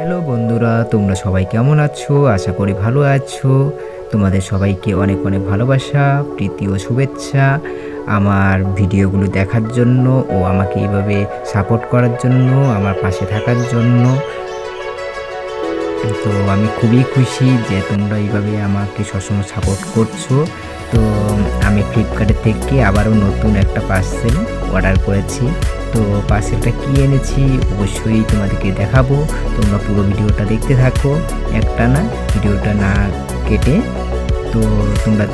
Hello বন্ধুরা, তোমরা সবাই কেমন আছো? আশা করি ভালো আছো। তোমাদের সবাইকে অনেক অনেক ভালোবাসা, প্রীতি ও শুভেচ্ছা। আমার ভিডিওগুলো দেখার জন্য ও আমাকে এইভাবে সাপোর্ট করার জন্য, আমার পাশে থাকার জন্য। তো আমি খুবই খুশি যে তোমরা এইভাবে আমাকে সবসময় সাপোর্ট করছ। তো আমি ফ্লিপকার্টের থেকে আবারও নতুন একটা পার্সেল অর্ডার করেছি। তো পার্সেলটা কী এনেছি অবশ্যই তোমাদেরকে দেখাবো। তোমরা পুরো ভিডিওটা দেখতে থাকো। একটা না, ভিডিওটা না কেটে তো তোমরা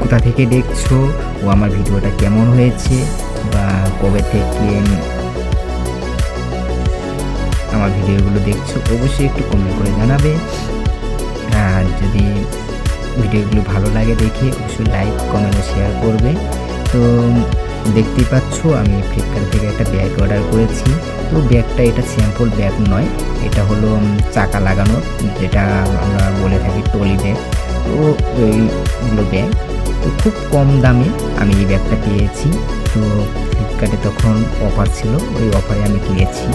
কোথা থেকে দেখছ ও আমার ভিডিওটা কেমন হয়েছে বা কবে থেকে আমার ভিডিওগুলো দেখছ অবশ্যই একটু কমেন্ট করে জানাবে। আর যদি ভিডিওগুলো ভালো লাগে দেখে অবশ্যই লাইক কমেন্ট শেয়ার করবে। তো দেখতেই পাচ্ছ, আমি ফ্লিপকার্ট থেকে একটা ব্যাগ অর্ডার করেছি। তো ব্যাগটা এটা স্যাম্পল ব্যাগ নয়, এটা হলো চাকা লাগানো, যেটা আমরা বলে থাকি টলি ব্যাগ। তো ওইগুলো ব্যাগ তো খুব কম দামে আমি এই ব্যাগটা পেয়েছি। তো ফ্লিপকার্টে তখন অফার ছিল, ওই অফারে আমি কিনেছি।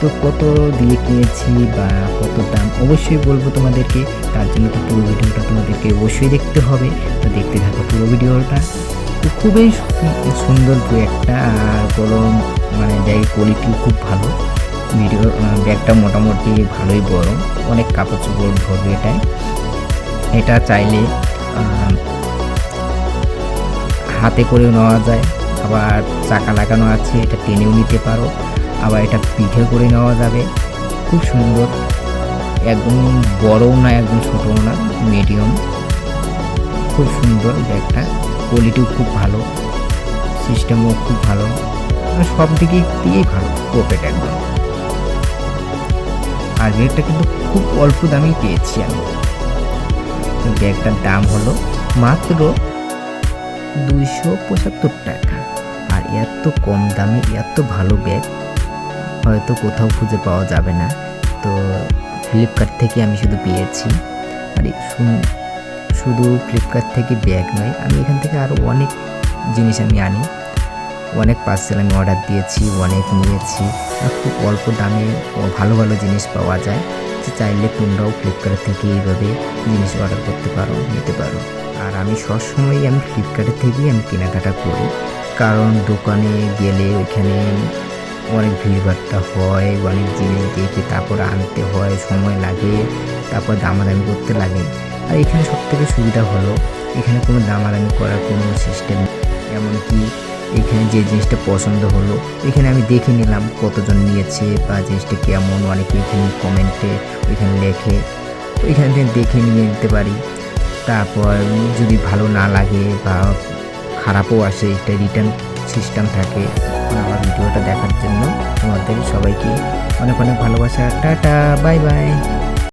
তো কত দিয়ে কিনেছি বা কত দাম, অবশ্যই বলব তোমাদেরকে। তার জন্য তো পুরো ভিডিওটা তোমাদেরকে অবশ্যই দেখতে হবে। তো দেখতে থাকো পুরো ভিডিওটা। খুবই সুন্দর বই একটা আর কলম মানে যাই কোয়ালিটি খুব ভালো। ভিডিও ব্যাগটা মোটামুটি ভালোই বড় অনেক কাপড় চোপড় ধরবে এটায় এটা চাইলে হাতে করেও নেওয়া যায়, আবার চাকা লাগানো আছে, এটা টেনেও নিতে পারো, আবার এটা পিঠে করে নেওয়া যাবে। খুব সুন্দর, একদম বড়ও না, একদম ছোটও না মিডিয়াম খুব সুন্দর ব্যাগটা। কোয়ালিটিও খুব ভালো সিস্টেমও খুব ভালো সব দিকে দিয়েই ভালো প্রোপেট একদম। আর ব্যাগটা কিন্তু খুব অল্প দামেই পেয়েছি আমি। ব্যাগটার দাম হলো মাত্র দুইশো পঁচাত্তর টাকা। আর এত কম দামে এত ভালো ব্যাগ হয়তো কোথাও খুঁজে পাওয়া যাবে না। তো ফ্লিপকার্ট থেকে আমি শুধু পেয়েছি। আর শুন- শুধু ফ্লিপকার্ট থেকে ব্যাগ নয়, আমি এখান থেকে আরও অনেক জিনিস আমি আনি। অনেক পার্সেল আমি অর্ডার দিয়েছি, অনেক নিয়েছি। খুব অল্প দামে ভালো ভালো জিনিস পাওয়া যায়। যে চাইলে তোমরাও ফ্লিপকার্ট থেকে এইভাবে জিনিস অর্ডার করতে পারো, নিতে পারো। আর আমি সবসময়ই আমি ফ্লিপকার্টের থেকেই আমি কেনাকাটা করি। কারণ দোকানে গেলে ওইখানে অনেক ভিড়ভাট্টা হয়, অনেক জিনিস দেখে তারপর আনতে হয়, সময় লাগে, তারপর দামাদামি করতে লাগে। আর এখানে সব থেকে সুবিধা হলো, এখানে কোনো দামাদামি করার কোনো সিস্টেম এমনকি এখানে যে জিনিসটা পছন্দ হলো, এখানে আমি দেখে নিলাম কতজন নিয়েছে বা জিনিসটা কেমন, অনেকে এখানে কমেন্টে ওইখানে লেখে। ওইখান থেকে দেখে নিয়ে নিতে পারি। তারপর যদি ভালো না লাগে বা খারাপও আসে, একটা রিটার্ন সিস্টেম থাকে আমার ভিডিওটা দেখার জন্য তোমাদের সবাইকে অনেক অনেক ভালোবাসা। Tata bye bye